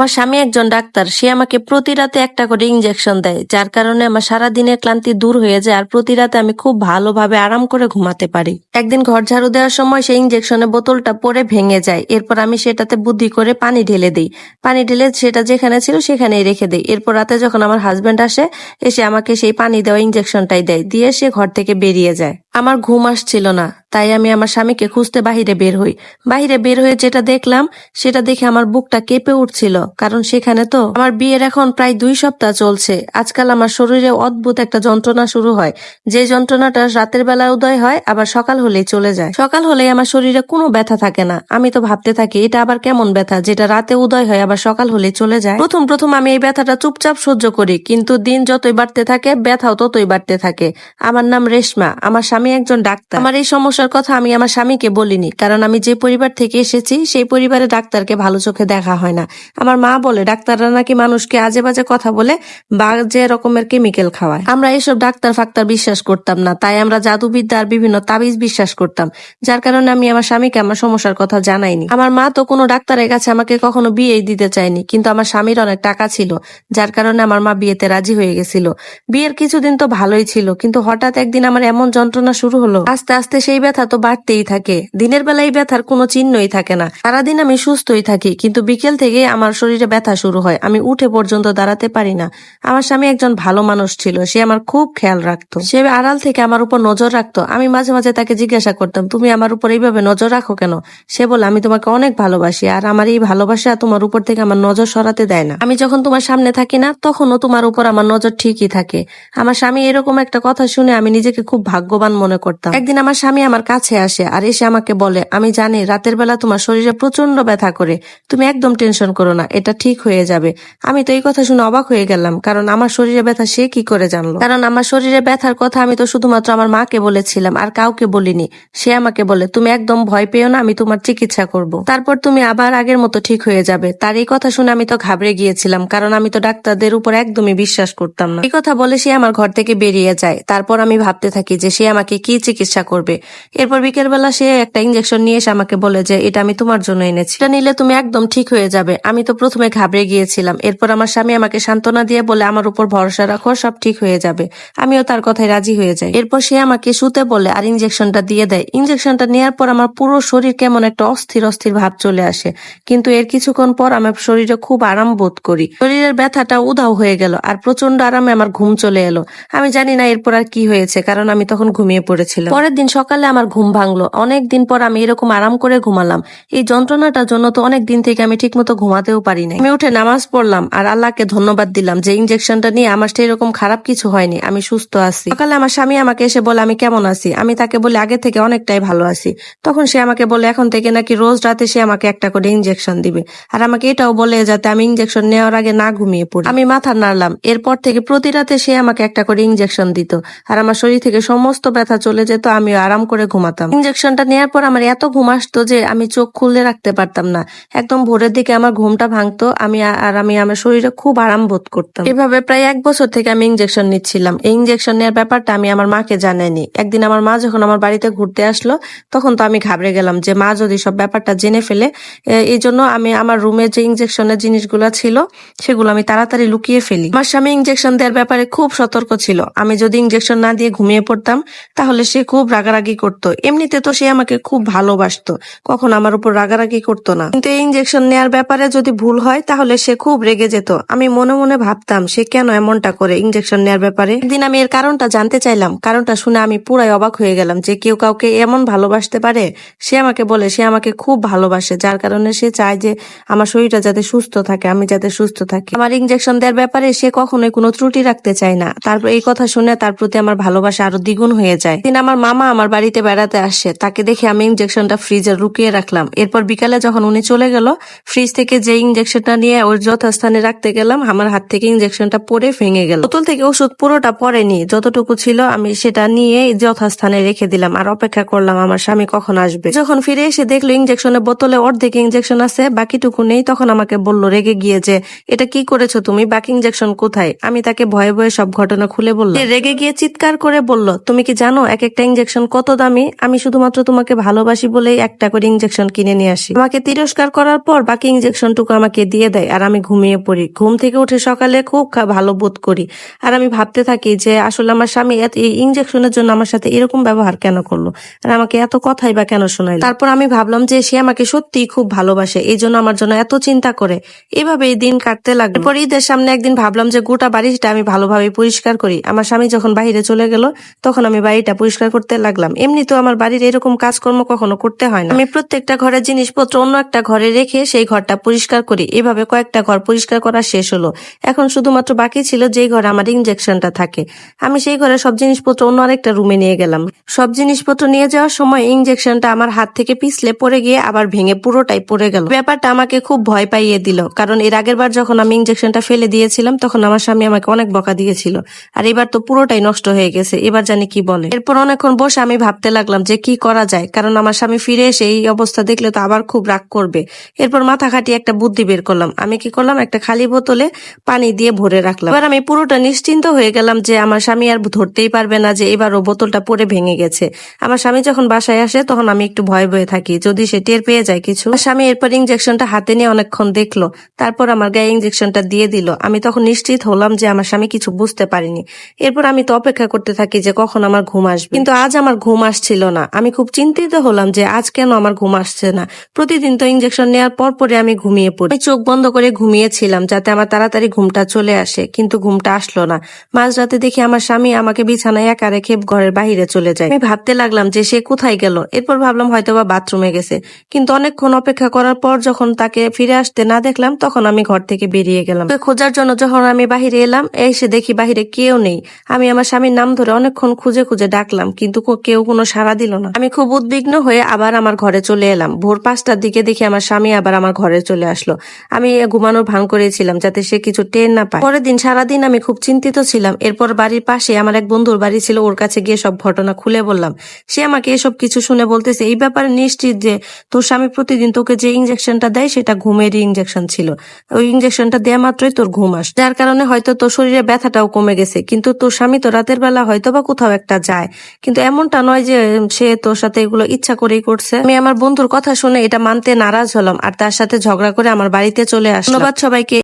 আমার স্বামী একজন ডাক্তার, সে আমাকে প্রতি রাতে একটা করে ইঞ্জেকশন দেয়, যার কারণে আমার সারা দিনের ক্লান্তি দূর হয়ে যায় আর প্রতি রাতে আমি খুব ভালোভাবে আরাম করে ঘুমাতে পারি। একদিন ঘর ঝাড়ু দেওয়ার সময় সেই ইঞ্জেকশনের বোতলটা পরে ভেঙে যায়, এরপর আমি সেটাতে বুদ্ধি করে পানি ঢেলে দিই। পানি ঢেলে সেটা যেখানে ছিল সেখানেই রেখে দিই। এরপর রাতে যখন আমার হাজবেন্ড আসে, এসে আমাকে সেই পানি দেওয়া ইঞ্জেকশনটাই দেয়, দিয়ে সে ঘর থেকে বেরিয়ে যায়। আমার ঘুম আসছিল না, তাই আমি আমার স্বামীকে খুঁজতে বাহিরে বের হই। বাহিরে বের হয়ে যেটা দেখলাম, সেটা দেখে আমার বুকটা কেঁপে উঠছিল, কারণ সেখানে তো আমার বিয়ের এখন প্রায় দুই সপ্তাহ চলছে। আজকাল আমার শরীরে অদ্ভুত একটা যন্ত্রণা শুরু হয়। যে যন্ত্রণাটা রাতের বেলা উদয় হয়, আবার সকাল হলেই চলে যায়। সকাল হলেই আমার শরীরে কোনো ব্যথা থাকে না। আমি তো ভাবতে থাকি, এটা আবার কেমন ব্যথা? যেটা রাতে উদয় হয়, আবার সকাল হলেই চলে যায়। প্রথম প্রথম আমি এই ব্যথাটা চুপচাপ সহ্য করি, কিন্তু দিন যতই বাড়তে থাকে, ব্যথাও ততই বাড়তে থাকে। আমার নাম রেশমা, আমার একজন ডাক্তার। আমার এই সমস্যার কথা আমি আমার স্বামীকে বলিনি, কারণ আমি যে পরিবার থেকে এসেছি, সেই পরিবারে ডাক্তারকে ভালো চোখে দেখা হয় না। আমার মা বলে, ডাক্তাররা নাকি মানুষকে আজে বাজে কথা বলে বাজে রকমের কেমিক্যাল খাওয়ায়। আমরা এসব ডাক্তার ফাক্তার বিশ্বাস করতাম না, তাই আমরা জাদুবিদ্যা আর বিভিন্ন তাবিজ বিশ্বাস করতাম, যার কারণে আমি আমার স্বামীকে আমার সমস্যার কথা জানাইনি। আমার মা তো কোনো ডাক্তারের কাছে আমাকে কখনো বিয়ে দিতে চায়নি, কিন্তু আমার স্বামীর অনেক টাকা ছিল, যার কারণে আমার মা বিয়েতে রাজি হয়ে গেছিল। বিয়ের কিছুদিন তো ভালোই ছিল, কিন্তু হঠাৎ একদিন আমার এমন যন্ত্রণা শুরু হলো। আস্তে আস্তে সেই ব্যথা তো বাড়তেই থাকে। দিনের বেলা এই ব্যথার কোনো চিহ্নই থাকে না। সারাদিন আমি সুস্থই থাকি, কিন্তু বিকেল থেকে আমার শরীরে ব্যথা শুরু হয়। আমি উঠে পর্যন্ত দাঁড়াতে পারি না। আমার স্বামী একজন ভালো মানুষ ছিল। সে আমার খুব খেয়াল রাখতো। সে আড়াল থেকে আমার উপর নজর রাখতো। আমি মাঝে মাঝে তাকে জিজ্ঞাসা করতাম, তুমি আমার উপর এইভাবে নজর রাখো কেন? সে বলে আমি তোমাকে অনেক ভালোবাসি, আর আমার এই ভালোবাসা তোমার উপর থেকে আমার নজর সরাতে দেয় না। আমি যখন তোমার সামনে থাকি না, তখনও তোমার উপর আমার নজর ঠিকই থাকে। আমার স্বামী এরকম একটা কথা শুনে আমি নিজেকে খুব ভাগ্যবান মনে করতাম। একদিন আমার স্বামী আমার কাছে আসে আর এসে আমাকে বলে, আমি জানি রাতের বেলা তোমার শরীরে প্রচণ্ড ব্যথা করে। তুমি একদম টেনশন করো না, এটা ঠিক হয়ে যাবে। আমি তো এই কথা শুনে অবাক হয়ে গেলাম, কারণ আমার শরীরে ব্যথা সে কি করে জানলো? কারণ আমার শরীরে ব্যথার কথা আমি তো শুধুমাত্র আমার মাকে বলেছিলাম আর কাউকে বলিনি। সে আমাকে বলে, তুমি একদম ভয় পেও না, আমি তোমার চিকিৎসা করব। তারপর তুমি আবার আগের মতো ঠিক হয়ে যাবে। তার এই কথা শুনে আমি তো ঘাবড়ে গিয়েছিলাম, কারণ আমি তো ডাক্তারদের উপর একদমই বিশ্বাস করতাম না। এই কথা বলে সে আমার ঘর থেকে বেরিয়ে যায়। তারপর আমি ভাবতে থাকি যে সে আমাকে কি চিকিৎসা করবে? এরপর বিকেলবেলা সে একটা ইঞ্জেকশন নিয়ে এসে আমাকে বলে যে, এটা আমি তোমার জন্য এনেছি। এটা নিলে তুমি একদম ঠিক হয়ে যাবে। আমি তো প্রথমে ঘাবড়ে গিয়েছিলাম। এরপর আমার স্বামী আমাকে সান্ত্বনা দিয়ে বলে, আমার উপর ভরসা রাখো, সব ঠিক হয়ে যাবে। আমিও তার কথায় রাজি হয়ে যাই। এরপর সে আমাকে শুতে বলে, আর ইঞ্জেকশনটা দিয়ে দেয়। ইঞ্জেকশনটা নেওয়ার পর আমার পুরো শরীর কেমন একটা অস্থির অস্থির ভাব চলে আসে। কিন্তু এর কিছুক্ষণ পর আমার শরীরে খুব আরাম বোধ করি। শরীরের ব্যথাটা উধাও হয়ে গেল, আর প্রচণ্ড আরামে আমার ঘুম চলে এলো। আমি জানি না এরপর আর কি হয়েছে, কারণ আমি তখন ঘুমিয়ে পড়েছিলাম পরের দিন সকালে আমার ঘুম ভাঙলো। অনেক দিন পর আমি এরকম আরাম করে ঘুমালাম। এই যন্ত্রণাটার জন্য তো অনেক দিন থেকে আমি ঠিকমতো ঘুমাতেও পারি না আমি উঠে নামাজ পড়লাম আর আল্লাহকে ধন্যবাদ দিলাম যে ইঞ্জেকশনটা নিয়ে আমার এরকম খারাপ কিছু হয়নি। আমি সুস্থ আছি। সকালে আমার স্বামী আমাকে এসে বলে, আমি কেমন আছি? আমি তাকে বলে, আগে থেকে অনেকটাই ভালো আছি। তখন সে আমাকে বলে, এখন থেকে নাকি রোজ রাতে সে আমাকে একটা করে ইঞ্জেকশন দিবে। আর আমাকে এটাও বলে যাতে আমি ইঞ্জেকশন নেওয়ার আগে না ঘুমিয়ে পড়ি। আমি মাথা নাড়লাম। এরপর থেকে প্রতি রাতে সে আমাকে একটা করে ইঞ্জেকশন দিত। আর আমার শরীর থেকে সমস্ত ব্যথা চলে যেত, আমিও আরাম করে ঘুমাতাম। ইঞ্জেকশনটা নেওয়ার পর আমার এত ঘুম আসতো যে আমি চোখ খুলে রাখতে পারতাম না। একদম ভোরের দিকে আমার ঘুমটা ভাঙতো, আমি আর আমি আমার শরীরে খুব আরাম বোধ করতাম। এভাবে প্রায় এক বছর থেকে আমি ইঞ্জেকশন নিচ্ছিলাম। এই ইঞ্জেকশন নেওয়ার ব্যাপারটা আমি আমার মাকে জানাইনি। একদিন আমার মা যখন আমার বাড়িতে ঘুরতে আসলো, তখন তো আমি ঘাবড়ে গেলাম যে, মা, যদি সব ব্যাপারটা জেনে ফেলে এই জন্য আমি আমার রুমে যে ইঞ্জেকশনের জিনিসগুলো ছিল, সেগুলো আমি তাড়াতাড়ি লুকিয়ে ফেলি। আমার স্বামী ইঞ্জেকশন দেওয়ার ব্যাপারে খুব সতর্ক ছিল। আমি যদি ইঞ্জেকশন না দিয়ে ঘুমিয়ে পড়তাম তাহলে সে খুব রাগারাগি করতো। এমনিতে তো সে আমাকে খুব ভালোবাসতো। কখন আমার উপর রাগারাগি করতো না। কিন্তু এই ইঞ্জেকশন নেওয়ার ব্যাপারে যদি ভুল হয়, তাহলে সে খুব রেগে যেত। আমি মনে মনে ভাবতাম, সে কেন এমনটা করে ইঞ্জেকশন নেওয়ার ব্যাপারে? একদিন আমি এর কারণটা জানতে চাইলাম। কারণটা শুনে আমি পুরাই অবাক হয়ে গেলাম যে কেউ কাউকে এমন ভালোবাসতে পারে? সে আমাকে বলে, সে আমাকে খুব ভালোবাসে, যার কারণে সে চায় যে আমার শরীরটা যাতে সুস্থ থাকে, আমি যাতে সুস্থ থাকি। আমার ইঞ্জেকশন দেওয়ার ব্যাপারে সে কখনোই কোনো ত্রুটি রাখতে চায় না। তারপর এই কথা শুনে তার প্রতি আমার ভালোবাসা আরও দ্বিগুণ হয়ে যায়। দিন আমার মামা আমার বাড়িতে বেড়াতে আসে। তাকে দেখে আমি ইঞ্জেকশনটা ফ্রিজে লুকিয়ে রাখলাম। এরপর বিকালে যখন উনি চলে গেল ফ্রিজ থেকে যে ইঞ্জেকশনটা নিয়ে ওর যথাস্থানে রাখতে গেলাম, আমার হাত থেকে ইঞ্জেকশনটা পড়ে ভেঙে গেল। বোতল থেকে ওষুধ পুরোটা পড়েনি। যতটুকু ছিল আমি সেটা নিয়ে যথাস্থানে রেখে দিলাম। আর অপেক্ষা করলাম আমার স্বামী কখন আসবে। যখন ফিরে এসে দেখল ইঞ্জেকশনের বোতলে অর্ধেক ইঞ্জেকশন আছে, বাকিটুকু নেই, তখন আমাকে বলল, রেগে গিয়ে যে, এটা কি করেছ তুমি? বাকি ইঞ্জেকশন কোথায়? আমি তাকে ভয়ে ভয়ে সব ঘটনা খুলে বললাম। রেগে গিয়ে চিৎকার করে বলল, তুমি কি জানো জানো এক একটা ইঞ্জেকশন কত দামি? আমি শুধুমাত্র তোমাকে ভালোবাসি বলেই একটা করে ইঞ্জেকশন কিনে নিয়ে আসি। আমাকে তিরস্কার করার পর বাকি ইঞ্জেকশনটুকু আমাকে দিয়ে দেয়, আর আমি ঘুমিয়ে পড়ি। ঘুম থেকে উঠে সকালে খুব ভালো বোধ করি। আর আমি ভাবতে থাকি যে, আসলে আমার স্বামী এই ইঞ্জেকশনের জন্য আমার সাথে এরকম ব্যবহার কেন করল? আর আমাকে এত কথাই বা কেন শোনাইলো? তারপর আমি ভাবলাম যে, সে আমাকে সত্যিই খুব ভালোবাসে, এই জন্য আমার জন্য এত চিন্তা করে। এভাবে এই দিন কাটতে লাগল। এরপর ঈদের সামনে একদিন ভাবলাম যে, গোটা বাড়িটা আমি ভালোভাবে পরিষ্কার করি। আমার স্বামী যখন বাইরে চলে গেল, তখন আমি বাড়িটা পরিষ্কার করতে লাগলাম। এমনি তো আমার বাড়ির এরকম কাজকর্ম কখনো করতে হয় না। আমি প্রত্যেকটা ঘরের জিনিসপত্র অন্য একটা ঘরে রেখে সেই ঘরটা পরিষ্কার করি। এভাবে কয়েকটা ঘর পরিষ্কার করা শেষ হলো। এখন শুধুমাত্র বাকি ছিল যেই ঘরে আমার ইঞ্জেকশনটা থাকে। আমি সেই ঘরে সব জিনিসপত্র অন্য আরেকটা রুমে নিয়ে গেলাম। সব জিনিসপত্র নিয়ে যাওয়ার সময় ইঞ্জেকশনটা আমার হাত থেকে পিছলে পড়ে গিয়ে আবার ভেঙে পুরোটাই পড়ে গেল। ব্যাপারটা আমাকে খুব ভয় পাইয়ে দিল। কারণ এর আগের বার যখন আমি ইঞ্জেকশনটা ফেলে দিয়েছিলাম, তখন আমার স্বামী আমাকে অনেক বকা দিয়েছিল। আর এবার তো পুরোটাই নষ্ট হয়ে গেছে। এবার জানি কি বলে। এরপর অনেকক্ষণ বসে আমি ভাবতে লাগলাম যে কি করা যায়, কারণ আমার স্বামী ফিরে এসে এই অবস্থা দেখলে তো আবার খুব রাগ করবে। এরপর মাথা খাটিয়ে একটা বুদ্ধি বের করলাম। আমি কি করলাম? একটা খালি বোতলে পানি দিয়ে ভরে রাখলাম। এবার আমি পুরোটা নিশ্চিন্ত হয়ে গেলাম যে আমার স্বামী আর ধরতেই পারবে না যে এবার ও বোতলটা পরে ভেঙে গেছে। আমার স্বামী যখন বাসায় আসে, তখন আমি একটু ভয় ভয়ে থাকি। যদি সে টের পেয়ে যায় কিছু স্বামী এরপর ইঞ্জেকশনটা হাতে নিয়ে অনেকক্ষণ দেখল। তারপর আমার গায়ে ইঞ্জেকশনটা দিয়ে দিল। আমি তখন নিশ্চিত হলাম যে আমার স্বামী কিছু বুঝতে পারিনি। এরপর আমি তো অপেক্ষা করতে থাকি যে কখন আমার ঘুম আসবে। কিন্তু আজ আমার ঘুম আসছিল না। আমি খুব চিন্তিত হলাম যে আজ কেন আমার ঘুম আসছে না। প্রতিদিন তো ইঞ্জেকশন নেওয়ার পর পরে আমি ঘুমিয়ে পড়ি। চোখ বন্ধ করে ঘুমিয়েছিলাম যাতে আমার তাড়াতাড়ি ঘুমটা চলে আসে, কিন্তু ঘুমটা আসলো না। মাঝরাতে দেখি আমার স্বামী আমাকে বিছানায় একা রেখে ঘরের বাইরে চলে যায়। আমি ভাবতে লাগলাম যে সে কোথায় গেল। এরপর ভাবলাম হয়তো বা বাথরুমে গেছে। কিন্তু অনেকক্ষণ অপেক্ষা করার পর যখন তাকে ফিরে আসতে না দেখলাম, তখন আমি ঘর থেকে বেরিয়ে গেলাম। খোঁজার জন্য যখন আমি বাহিরে এলাম, এসে দেখি বাহিরে কেউ নেই। আমি আমার স্বামীর নাম ধরে অনেকক্ষণ খুঁজে খুঁজে ডাকলাম, কিন্তু কেউ কোনো সাড়া দিল না। আমি খুব উদ্বিগ্ন হয়ে আবার আমার ঘরে চলে এলাম। ভোর পাঁচটার দিকে দেখি আমার স্বামী আবার আমার ঘরে চলে আসলো। আমি ঘুমানোর ভান করেছিলাম যাতে সে কিছু টের না পায়। পরের দিন সারাদিন আমি খুব চিন্তিত ছিলাম। এরপর বাড়ির পাশে আমার এক বন্ধুর বাড়ি ছিল, ওর কাছে গিয়ে সব ঘটনা খুলে বললাম। সে আমাকে এসব কিছু শুনে বলতেছে, এই ব্যাপারে নিশ্চিত যে তোর স্বামী প্রতিদিন তোকে যে ইঞ্জেকশনটা দেয়, সেটা ঘুমেরই ইঞ্জেকশন ছিল। ওই ইঞ্জেকশনটা দেওয়া মাত্রই তোর ঘুম আস যার কারণে হয়তো তোর শরীরে ব্যথাটাও কমে গেছে, কিন্তু তোর স্বামী তো রাতের বেলা হয়তো বা কোথাও একটা যায়। কিন্তু এমনটা নয় যে সে তোর সাথে এগুলো ইচ্ছা করেই করছে। আমি আমার বন্ধুর কথা শুনে এটা মানতে নারাজ হলাম আর তার সাথে ঝগড়া করে আমার বাড়িতে চলে আস ধন্যবাদ সবাইকে।